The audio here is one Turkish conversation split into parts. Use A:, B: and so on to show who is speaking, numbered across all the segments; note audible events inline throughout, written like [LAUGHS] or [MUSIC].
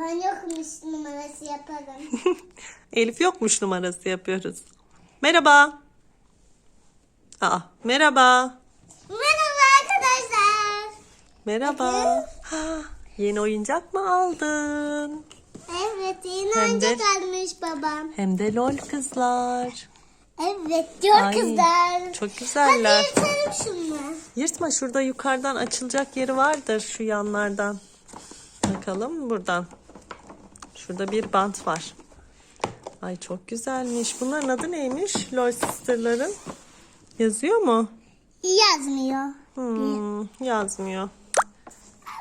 A: Ben yokmuş numarası yaparım. [LAUGHS]
B: Elif yokmuş numarası yapıyoruz. Merhaba. Aa, merhaba.
A: Merhaba arkadaşlar.
B: Merhaba. Ha, [GASPS] yeni oyuncak mı aldın?
A: Evet yeni
B: Hem de-
A: oyuncak almış babam.
B: Hem de lol kızlar.
A: Evet diyor
B: Ay,
A: kızlar.
B: Çok güzeller.
A: Hadi yırtalım şunu.
B: Yırtma şurada yukarıdan açılacak yeri vardır şu yanlardan. Bakalım buradan. Şurada bir bant var. Ay çok güzelmiş. Bunların adı neymiş? Lol Sister'ların. Yazıyor mu?
A: Yazmıyor.
B: Hmm, yazmıyor.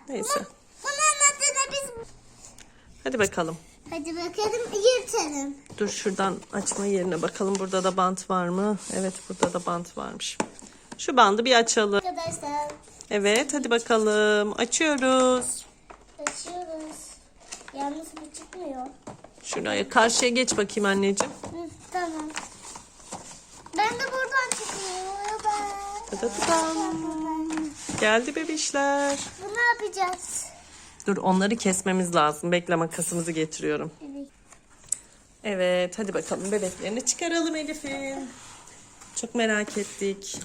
B: Neyse.
A: Bunun adını biz...
B: Hadi bakalım.
A: Hadi bakalım yırtalım.
B: Dur şuradan açma yerine bakalım. Burada da bant var mı? Evet burada da bant varmış. Şu bandı bir açalım.
A: Arkadaşlar
B: Evet hadi bakalım. Açıyoruz.
A: açıyoruz. Yalnız bu çıkmıyor.
B: Şuraya karşıya geç bakayım anneciğim.
A: Hı, tamam. Ben de buradan çıkıyor. Ben.
B: Tadadam. Geldi bebişler.
A: Bu ne yapacağız?
B: Dur onları kesmemiz lazım. Bekle makasımızı getiriyorum.
A: Evet.
B: Evet hadi bakalım bebeklerini çıkaralım Elif'in. Çok merak ettik.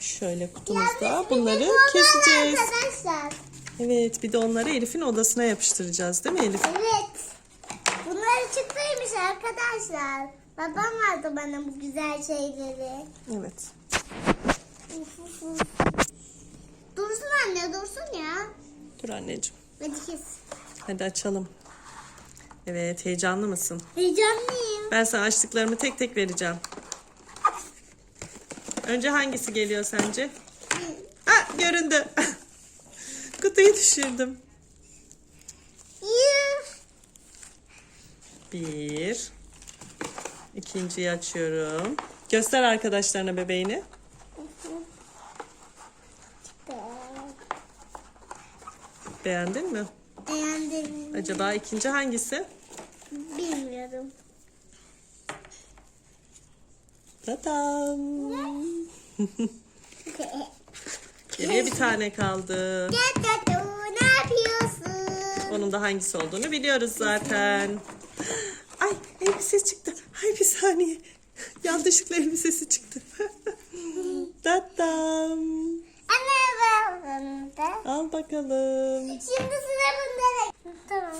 B: Şöyle kutumuzda bunları keseceğiz.
A: Arkadaşlar.
B: Evet bir de onları Elif'in odasına yapıştıracağız değil mi Elif?
A: Evet. Bunlar çıktıymış arkadaşlar. Babam verdi bana bu güzel şeyleri.
B: Evet.
A: Dursun anne dursun ya.
B: Dur anneciğim.
A: Hadi kes.
B: Hadi açalım. Evet heyecanlı mısın?
A: Heyecanlıyım.
B: Ben sana açtıklarımı tek tek vereceğim. Önce hangisi geliyor sence? Ah göründü. [LAUGHS] Kutuyu düşürdüm. Bir. İkinciyi açıyorum. Göster arkadaşlarına bebeğini. Beğendin mi?
A: Beğendim.
B: Acaba ikinci hangisi?
A: Bilmiyorum.
B: Tatam. [LAUGHS] Geriye bir tane kaldı. Onun da hangisi olduğunu biliyoruz zaten. Ay elbisesi çıktı. Ay bir saniye. Yanlışlıkla elbisesi çıktı. [LAUGHS] Tatam.
A: Anne bunda.
B: Al bakalım.
A: Şimdi sıra bunda. Tamam.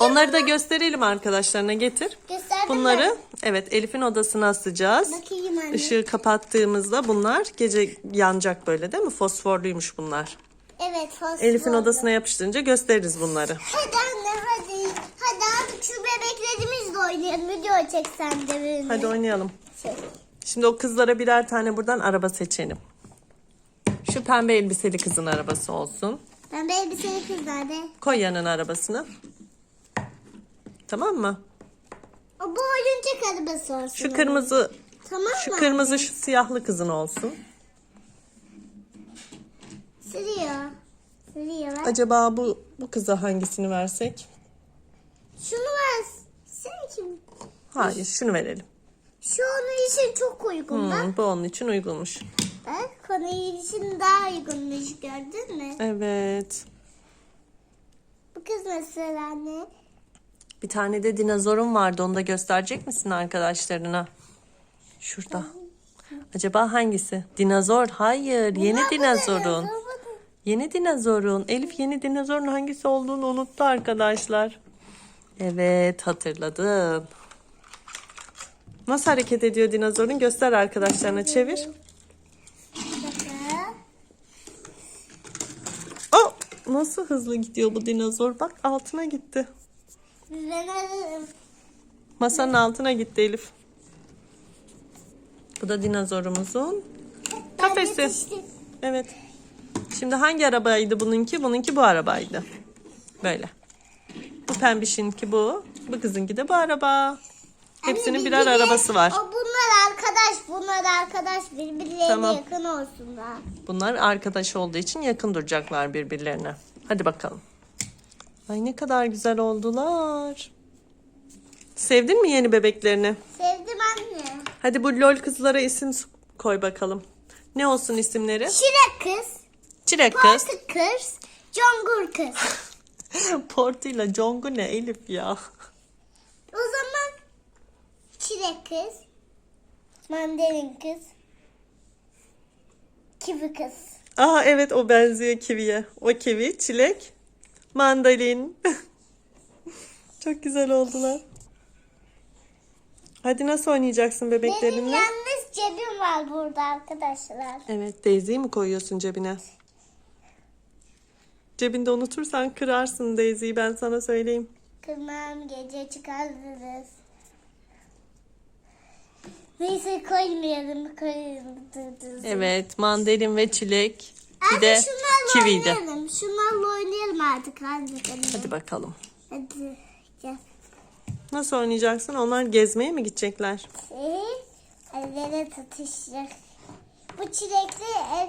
B: Onları da gösterelim arkadaşlarına getir.
A: gösterdim
B: Bunları
A: mi?
B: evet Elif'in odasına asacağız.
A: Bakayım anne.
B: Işığı kapattığımızda bunlar gece yanacak böyle değil mi? Fosforluymuş bunlar.
A: Evet fosfor.
B: Elif'in odasına yapıştırınca gösteririz bunları.
A: Hadi anne hadi. Hadi artık şu bebeklerimizle oynayalım. Video çeksen de böyle.
B: Hadi oynayalım.
A: Şey.
B: Şimdi o kızlara birer tane buradan araba seçelim. Şu pembe elbiseli kızın arabası olsun.
A: Ben bir elbiseli kız nerede?
B: Koy yanına arabasını. Tamam mı?
A: O bu oyuncak arabası olsun.
B: Şu kırmızı
A: Tamam
B: şu
A: mı?
B: kırmızı şu siyahlı kızın olsun.
A: Sürüyor. Sürüyor. Bak.
B: Acaba bu bu kıza hangisini versek?
A: Şunu ver. Sen kim?
B: Hayır, şunu verelim.
A: Şu onun için çok uygun bak.
B: Hmm, bu onun için uygunmuş.
A: Bak onun için daha uygunmuş gördün mü?
B: Evet.
A: Bu kız nasıl anne?
B: Bir tane de dinozorum vardı. Onu da gösterecek misin arkadaşlarına? Şurada. Acaba hangisi? Dinozor. Hayır. Yeni
A: Bunlar
B: dinozorun.
A: dinozor,
B: Yeni dinozorun. Elif yeni dinozorun hangisi olduğunu unuttu arkadaşlar. Evet hatırladın. Nasıl hareket ediyor dinozorun? Göster arkadaşlarına çevir. Oh, nasıl hızlı gidiyor bu dinozor? Bak altına gitti. Masanın altına gitti Elif. Bu da dinozorumuzun kafesi. Evet. Şimdi hangi arabaydı bununki? Bununki bu arabaydı. Böyle. Bu pembişinki bu. Bu kızınki de bu araba. Hepsinin
A: Anne,
B: birer
A: birbirine-
B: arabası var.
A: O bunlar arkadaş, bunlar arkadaş birbirlerine
B: Tamam.
A: yakın olsunlar.
B: Bunlar arkadaş olduğu için yakın duracaklar birbirlerine. Hadi bakalım. Ay ne kadar güzel oldular. Sevdin mi yeni bebeklerini?
A: Sevdim anne.
B: Hadi bu lol kızlara isim koy bakalım. Ne olsun isimleri?
A: Şirek kız,
B: Çilek kız,
A: Portu kız, Congur kız. [LAUGHS]
B: Portuyla Congu ne Elif ya?
A: O zaman çilek kız, mandalin kız, kivi kız.
B: Aa evet o benziyor kiviye. O kivi, çilek, mandalin. [LAUGHS] Çok güzel oldular. Hadi nasıl oynayacaksın
A: Benim
B: bebeklerinle?
A: yalnız cebim var burada arkadaşlar.
B: Evet, Daisy'yi mi koyuyorsun cebine? Cebinde unutursan kırarsın Daisy'yi ben sana söyleyeyim.
A: Kırmam gece çıkarırız. Neyse koymayalım koyalım.
B: Evet, mandalin ve çilek. Bir de kiviydi.
A: oynayalım. Şunlarla oynayalım artık. Hadi. Hadi.
B: Bakalım.
A: Hadi. Gel.
B: Nasıl oynayacaksın? Onlar gezmeye mi gidecekler?
A: Ee, ellere tutuşacak. Bu çilekli el,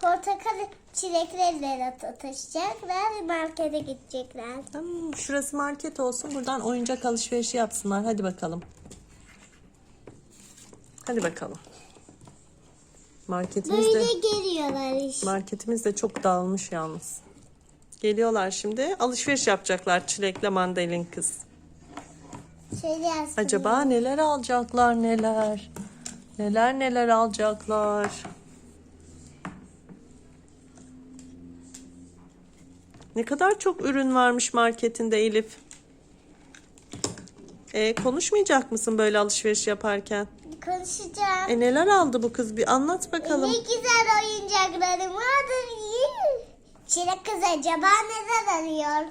A: portakal çilekli ellere tutuşacaklar. Markete gidecekler.
B: Hmm, şurası market olsun. Buradan oyuncak alışverişi yapsınlar. Hadi bakalım. Hadi bakalım. Marketimiz de,
A: Böyle geliyorlar işte.
B: marketimiz de çok dağılmış yalnız. Geliyorlar şimdi. Alışveriş yapacaklar çilekle mandalin kız.
A: Şöyle.
B: Acaba neler alacaklar neler? Neler neler alacaklar? Ne kadar çok ürün varmış marketinde Elif. E, konuşmayacak mısın böyle alışveriş yaparken?
A: Konuşacağım.
B: E neler aldı bu kız bir anlat
A: Ne
B: bakalım.
A: güzel oyuncaklarım vardır. Çilek kız acaba neler arıyor?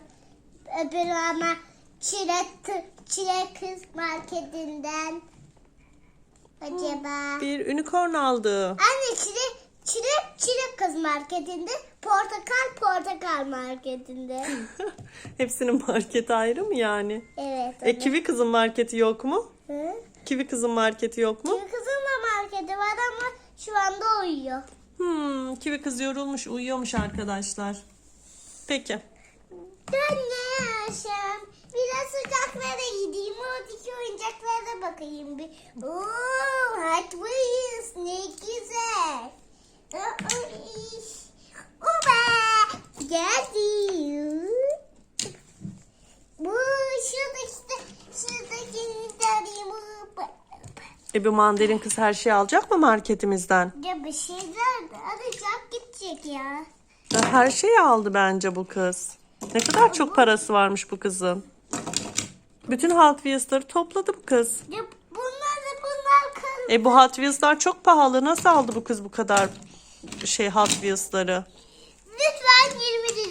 A: Öbürü ama çilek, çilek kız marketinden. Acaba.
B: Bir unicorn aldı.
A: Anne çilek, çilek, çilek kız marketinde. Portakal, portakal marketinde. [LAUGHS]
B: Hepsinin marketi ayrı mı yani?
A: Evet.
B: E kivi kızın marketi yok mu?
A: Hı?
B: Kivi kızın marketi yok mu?
A: Kivi kızın da marketi var ama şu anda uyuyor.
B: Hmm, kivi kız yorulmuş, uyuyormuş arkadaşlar. Peki.
A: Ben ne yaşam? Biraz uzaklara gideyim. Oradaki oyuncaklara bakayım bir. Oo, Hot Wheels ne güzel. Aa, Oba geldi. Bu şuradaki şuradakini de arayayım.
B: E bu mandalin kız her şeyi alacak mı marketimizden?
A: Ya bir şeyler alacak gidecek ya.
B: Ya Her şeyi aldı bence bu kız. Ne kadar çok parası varmış bu kızın. Bütün Hot Wheels'ları topladı bu kız.
A: Ya bunlar da bunlar kal.
B: E bu Hot Wheels'lar çok pahalı. Nasıl aldı bu kız bu kadar şey Hot Wheels'ları?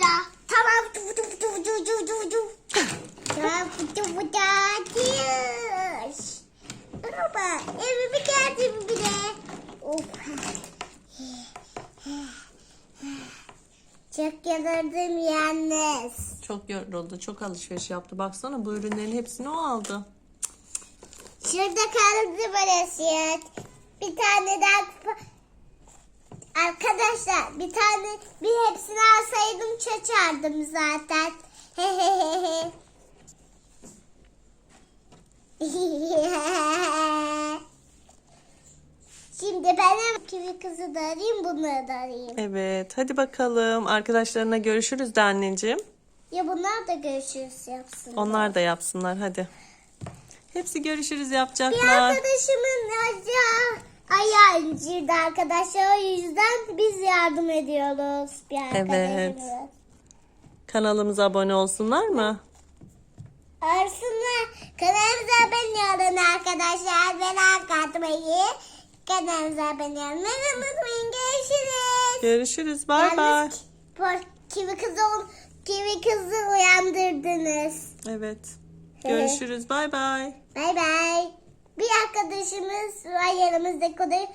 A: Lütfen 20 lira. Tamam. Du, du, du, du, du, du, du. Tamam. Du. Baba evime geldim bile. Of. Çok yanardım yalnız.
B: Çok yoruldu. Çok alışveriş yaptı. Baksana bu ürünlerin hepsini o aldı.
A: Şurada kaldı burası. Bir tane daha. Arkadaşlar bir tane bir hepsini alsaydım çaçardım zaten. [LAUGHS] Şimdi ben hem kivi kızı da arayayım bunları da arayayım.
B: Evet. Hadi bakalım. Arkadaşlarına görüşürüz de anneciğim.
A: Ya bunlar da görüşürüz yapsın.
B: Onlar da yapsınlar hadi. Hepsi görüşürüz
A: Bir
B: yapacaklar.
A: arkadaşımın ayağı, ayağı incirdi arkadaşlar. O yüzden biz yardım ediyoruz bir arkadaşımız.
B: Kanalımıza abone olsunlar mı?
A: Arsınlar kanalımıza abone olun arkadaşlar. Ve like atmayı. Kanalımıza abone olmayı unutmayın. Görüşürüz.
B: Görüşürüz. Bay bay.
A: Yalnız por- kivi kızı, ol- kivi kızı uyandırdınız.
B: Evet. Görüşürüz. Bay bay.
A: Bay bay. Bir arkadaşımız var yanımızda. O da